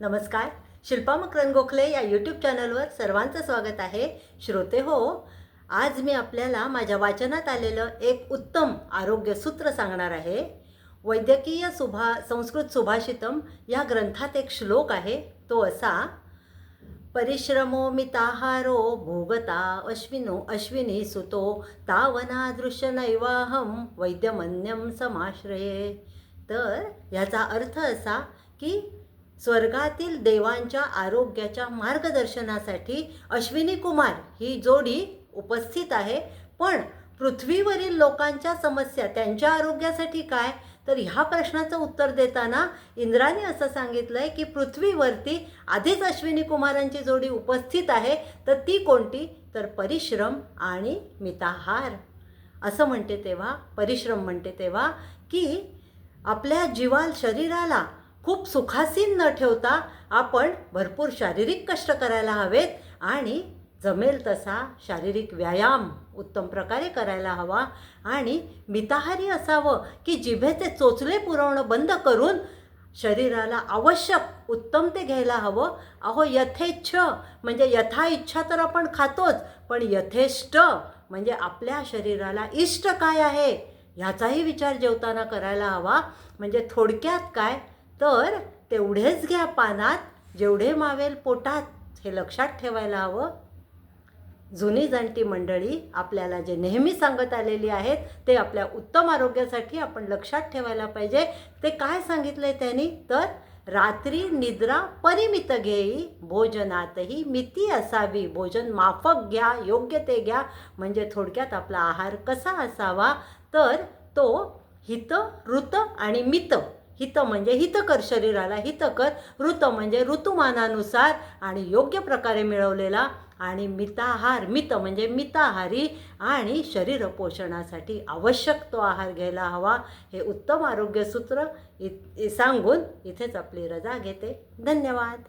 नमस्कार. शिल्पा मकरन गोखले या यूट्यूब चॅनलवर सर्वांचं स्वागत आहे. श्रोते हो आज मी आपल्याला माझ्या वाचनात आलेलं एक उत्तम आरोग्य सूत्र सांगणार आहे. वैद्यकीय सुभा संस्कृत सुभाषितम या ग्रंथात एक श्लोक आहे. तो असा परिश्रमो मिताहारो भोगता अश्विनो अश्विनी सुतो तावनादृश्य नैवाहम वैद्यमन्यम समाश्रये. तर ह्याचा अर्थ असा की स्वर्गातील देवांच्या आरोग्याच्या मार्गदर्शनासाठी अश्विनी कुमार ही जोडी उपस्थित आहे. पण पृथ्वीवरील लोकांच्या समस्या त्यांच्या आरोग्यासाठी काय? तर ह्या प्रश्नाचं उत्तर देताना इंद्राने असं सांगितलं आहे की पृथ्वीवरती आधीच अश्विनी कुमारांची जोडी उपस्थित आहे. तर ती कोणती? तर परिश्रम आणि मिताहार. असं म्हणते तेव्हा परिश्रम म्हणते तेव्हा की आपल्या जीवाल शरीराला खूप सुखासीन न ठेवता आपण भरपूर शारीरिक कष्ट करायला हवेत आणि जमेल तसा शारीरिक व्यायाम उत्तम प्रकारे करायला हवा. आणि मिताहारी असावं की जिभेचे चोचले पुरवणं बंद करून शरीराला आवश्यक उत्तम ते घ्यायला हवं. अहो यथेच्छ म्हणजे यथा इच्छा तर आपण खातोच पण यथेष्ट म्हणजे आपल्या शरीराला इष्ट काय आहे? ह्याचाही विचार जेवताना करायला हवा. म्हणजे थोडक्यात काय? तर तेवढेच घ्या पानात जेवढे मावेल पोटात हे लक्षात ठेवायला हवं. जुनी जाणती मंडळी आपल्याला जे नेहमी सांगत आलेली आहेत ते आपल्या उत्तम आरोग्यासाठी आपण लक्षात ठेवायला पाहिजे. ते काय सांगितलं आहे त्यांनी? तर रात्री निद्रा परिमित घेई भोजनातही मिती असावी. भोजन माफक घ्या योग्य ते घ्या. म्हणजे थोडक्यात आपला आहार कसा असावा? तर तो हित ऋत आणि मित हित म्हणजे हितकर शरीराला हितकर ऋत म्हणजे ऋतुमानानुसार आणि योग्य प्रकारे मिळवलेला आणि मिताहार मित म्हणजे मिताहारी आणि शरीर पोषणासाठी आवश्यक तो आहार घ्यायला हवा हे उत्तम आरोग्यसूत्र इ सांगून इथेच आपली रजा घेते. धन्यवाद.